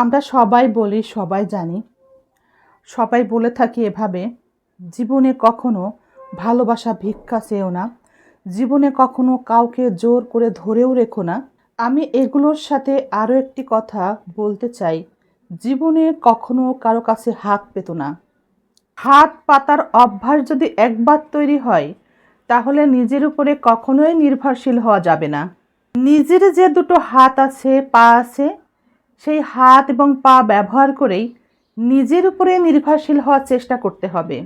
আমরা সবাই বলি, সবাই জানি, সবাই বলে থাকি এভাবে, জীবনে কখনো ভালোবাসা ভিক্ষা চেয়েও না, জীবনে কখনো কাউকে জোর করে ধরেও রেখো না। আমি এগুলোর সাথে আরও একটি কথা বলতে চাই, জীবনে কখনো কারও কাছে হাত পেত না। হাত পাতার অভ্যাস যদি একবার তৈরি হয়, তাহলে নিজের উপরে কখনোই নির্ভরশীল হওয়া যাবে না। নিজের যে দুটো হাত আছে, পা আছে সেই হাত এবং পা ব্যবহার করেই নিজের উপরে নির্ভরশীল হওয়ার চেষ্টা করতে হবে।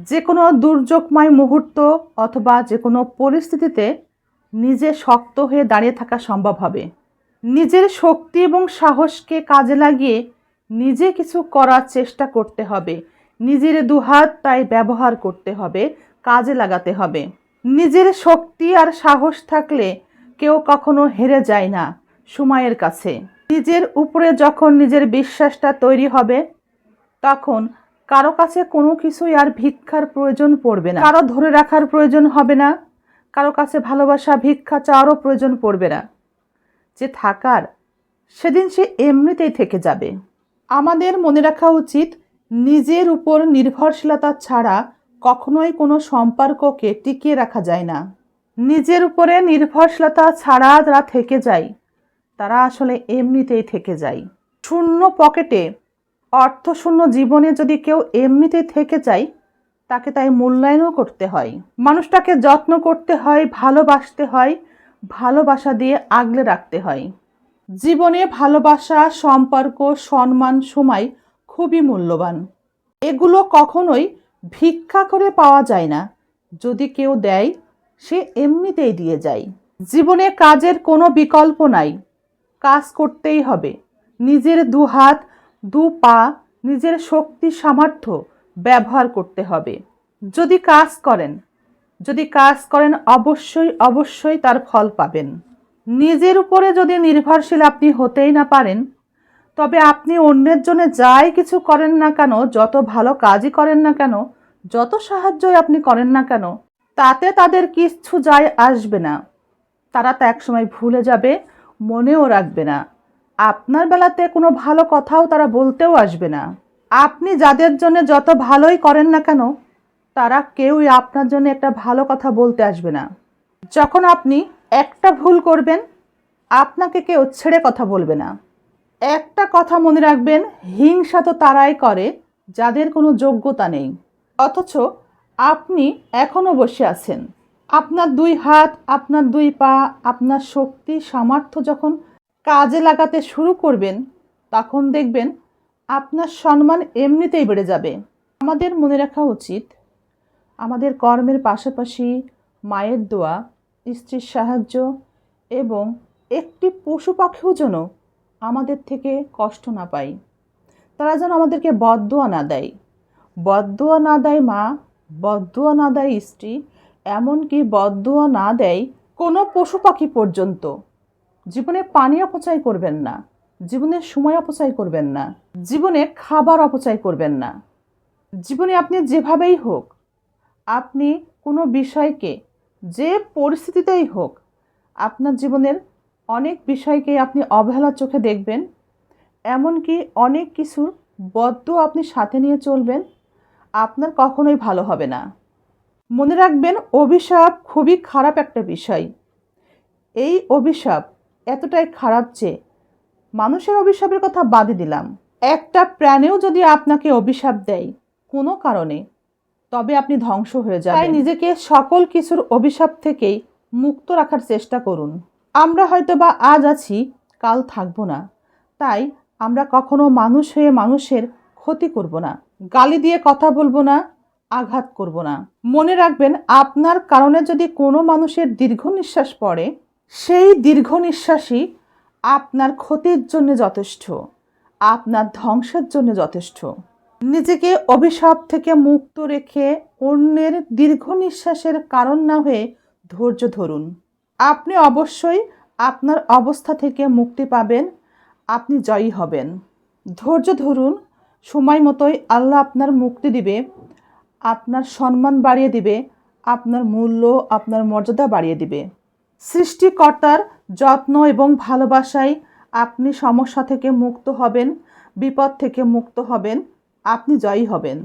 যে কোনো দুর্যোগময় মুহূর্ত অথবা যে কোনো পরিস্থিতিতে নিজে শক্ত হয়ে দাঁড়িয়ে থাকা সম্ভব হবে। নিজের শক্তি এবং সাহসকে কাজে লাগিয়ে নিজে কিছু করার চেষ্টা করতে হবে। নিজের দুহাত তাই ব্যবহার করতে হবে, কাজে লাগাতে হবে। নিজের শক্তি আর সাহস থাকলে কেউ কখনো হেরে যায় না সময়ের কাছে। নিজের উপরে যখন নিজের বিশ্বাসটা তৈরি হবে, তখন কারও কাছে কোনো কিছুই আর ভিক্ষার প্রয়োজন পড়বে না। কারও ধরে রাখার প্রয়োজন হবে না, কারও কাছে ভালোবাসা, ভিক্ষা চাওয়ারও প্রয়োজন পড়বে না। যে থাকার, সেদিন সে এমনিতেই থেকে যাবে। আমাদের মনে রাখা উচিত, নিজের উপর নির্ভরশীলতা ছাড়া কখনোই কোনো সম্পর্ককে টিকিয়ে রাখা যায় না। নিজের উপরে নির্ভরশীলতা ছাড়া যারা থেকে যায় তারা আসলে এমনিতেই থেকে যায়। শূন্য পকেটে অর্থশূন্য জীবনে যদি কেউ এমনিতেই থেকে যায়, তাকে তাই মূল্যায়নও করতে হয়। মানুষটাকে যত্ন করতে হয়, ভালোবাসতে হয়, ভালোবাসা দিয়ে আগলে রাখতে হয়। জীবনে ভালোবাসা, সম্পর্ক, সম্মান, সময় খুবই মূল্যবান। এগুলো কখনোই ভিক্ষা করে পাওয়া যায় না। যদি কেউ দেয়, সে এমনিতেই দিয়ে যায়। জীবনে কাজের কোনো বিকল্প নাই। কাজ করতেই হবে। নিজের দু হাত, দু পা, নিজের শক্তি, সামর্থ্য ব্যবহার করতে হবে। যদি কাজ করেন, যদি কাজ করেন অবশ্যই অবশ্যই তার ফল পাবেন। নিজের উপরে যদি নির্ভরশীল আপনি হতেই না পারেন, তবে আপনি অন্যের জন্য যাই কিছু করেন না কেন, যত ভালো কাজই করেন না কেন, যত সাহায্যই আপনি করেন না কেন, তাতে তাদের কিচ্ছু যায় আসবে না। তারা তো একসময় ভুলে যাবে মনেও রাখবে না। আপনার বেলাতে কোনো ভালো কথাও তারা বলতেও আসবে না। আপনি যাদের জন্য যত ভালোই করেন না কেন, তারা কেউই আপনার জন্য একটা ভালো কথা বলতে আসবে না। যখন আপনি একটা ভুল করবেন, আপনাকে কেউ ছেড়ে কথা বলবে না। একটা কথা মনে রাখবেন, হিংসা তো তারাই করে, যাদের কোনো যোগ্যতা নেই। অথচ আপনি এখনও বসে আছেন। আপনার দুই হাত, আপনার দুই পা, আপনার শক্তি, সামর্থ্য যখন কাজে লাগাতে শুরু করবেন, তখন দেখবেন আপনার সম্মান এমনিতেই বেড়ে যাবে। আমাদের মনে রাখা উচিত, আমাদের কর্মের পাশাপাশি মায়ের দোয়া, স্ত্রীর সাহায্য এবং একটি পশু পাখিও যেন আমাদের থেকে কষ্ট না পায়। তারা যেন আমাদেরকে বদদোয়া না দেয়। বদদোয়া না দেয় মা, বদদোয়া না দেয় স্ত্রী এমনকি বদদোয়া না দেয় কোনো পশু পাখি পর্যন্ত। জীবনে পানি অপচয় করবেন না। জীবনে সময় অপচয় করবেন না। জীবনে খাবার অপচয় করবেন না। জীবনে আপনি যেভাবেই হোক, আপনি কোনো বিষয়কে যে পরিস্থিতিতেই হোক, আপনার জীবনের অনেক বিষয়কে আপনি অবহেলা চোখে দেখবেন। এমনকি অনেক কিছুর বদ্ধ আপনি সাথে নিয়ে চলবেন। আপনার কখনোই ভালো হবে না। মনে রাখবেন, অভিশাপ খুবই খারাপ একটা বিষয়। এই অভিশাপ এতটাই খারাপ যে মানুষের অভিশাপের কথা বাদে দিলাম। একটা প্রাণেও যদি আপনাকে অভিশাপ দেয় কোনো কারণে, তবে আপনি ধ্বংস হয়ে যাবেন। তাই নিজেকে সকল কিছুর অভিশাপ থেকেই মুক্ত রাখার চেষ্টা করুন। আমরা হয়তো বা আজ আছি, কাল থাকব না। তাই আমরা কখনো মানুষ হয়ে মানুষের ক্ষতি করব না। গালি দিয়ে কথা বলব না আঘাত করব না। মনে রাখবেন, আপনার কারণে যদি কোনো মানুষের দীর্ঘ নিঃশ্বাস পড়ে, সেই দীর্ঘ নিঃশ্বাসই আপনার ক্ষতির জন্য যথেষ্ট, আপনার ধ্বংসের জন্য যথেষ্ট। নিজেকে অভিশাপ থেকে মুক্ত রেখে অন্যের দীর্ঘ নিঃশ্বাসের কারণ না হয়ে ধৈর্য ধরুন। আপনি অবশ্যই আপনার অবস্থা থেকে মুক্তি পাবেন, আপনি জয়ী হবেন। ধৈর্য ধরুন, সময় মতোই আল্লাহ আপনার মুক্তি দিবে। আপনার সম্মান বাড়িয়ে দিবে, আপনার মূল্য, আপনার মর্যাদা বাড়িয়ে দিবে। সৃষ্টিকর্তার যত্ন এবং ভালোবাসায় আপনি সমস্যা থেকে মুক্ত হবেন, বিপদ থেকে মুক্ত হবেন, আপনি জয়ী হবেন।